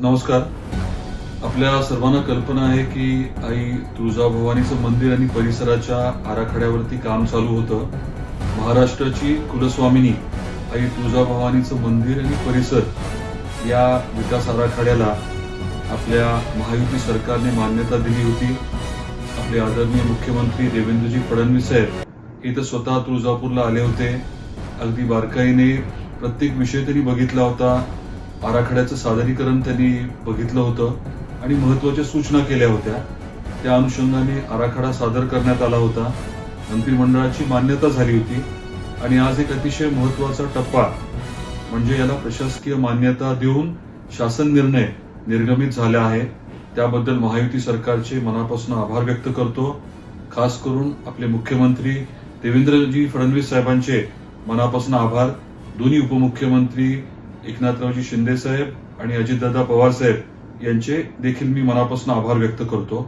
नमस्कार. आपल्या सर्वांना कल्पना आहे की आई तुळजाभवानीचं मंदिर आणि परिसराच्या आराखड्यावरती काम चालू होतं. महाराष्ट्राची कुलस्वामिनी आई तुळजाभवानीचं मंदिर आणि परिसर या विकास आराखड्याला आपल्या महायुती सरकारने मान्यता दिली होती. आपले आदरणीय मुख्यमंत्री देवेंद्रजी फडणवीस साहेब हे तर स्वतः तुळजापूरला आले होते. अगदी बारकाईने प्रत्येक विषय त्यांनी बघितला होता. आराखड्याचं सादरीकरण त्यांनी बघितलं होतं आणि महत्त्वाच्या सूचना केल्या होत्या. त्या अनुषंगाने आराखडा सादर करण्यात आला होता. मंत्रिमंडळाची मान्यता झाली होती. आणि आज एक अतिशय महत्त्वाचा टप्पा म्हणजे याला प्रशासकीय मान्यता देऊन शासन निर्णय निर्गमित झाला आहे. त्याबद्दल महायुती सरकारचे मनापासून आभार व्यक्त करतो. खास करून आपले मुख्यमंत्री देवेंद्रजी फडणवीस साहेबांचे मनापासून आभार. दोन्ही उपमुख्यमंत्री एकनाथरावजी शिंदे साहेब आणि अजितदादा पवार साहेब यांचे देखील मी मनापासून आभार व्यक्त करतो.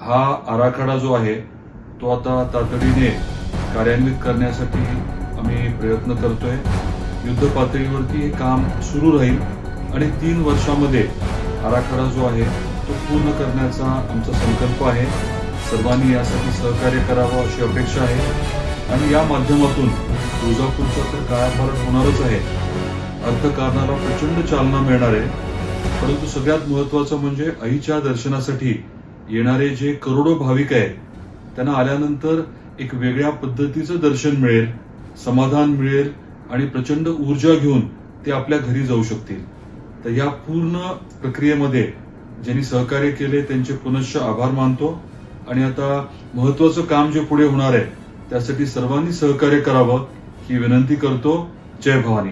हा आराखडा जो आहे तो आता तातडीने कार्यान्वित करण्यासाठी आम्ही प्रयत्न करतोय. युद्ध पातळीवरती हे काम सुरू राहील आणि तीन वर्षामध्ये आराखडा जो आहे तो पूर्ण करण्याचा आमचा संकल्प आहे. सर्वांनी यासाठी सहकार्य करावं अशी अपेक्षा आहे. आणि या माध्यमातून तुळजापूरचा तर कायापालट होणारच आहे. अर्थकारणाला प्रचंड चालना मिळणार आहे परंतु सगळ्यात महत्वाचं म्हणजे आईच्या दर्शनासाठी येणारे जे करोडो भाविक आहेत त्यांना आल्यानंतर एक वेगळ्या पद्धतीचं दर्शन मिळेल समाधान मिळेल आणि प्रचंड ऊर्जा घेऊन ते आपल्या घरी जाऊ शकतील. तर या पूर्ण प्रक्रियेमध्ये ज्यांनी सहकार्य केले त्यांचे पुनश्च आभार मानतो. आणि आता महत्वाचं काम जे पुढे होणार आहे त्यासाठी सर्वांनी सहकार्य करावं ही विनंती करतो. जय भवानी.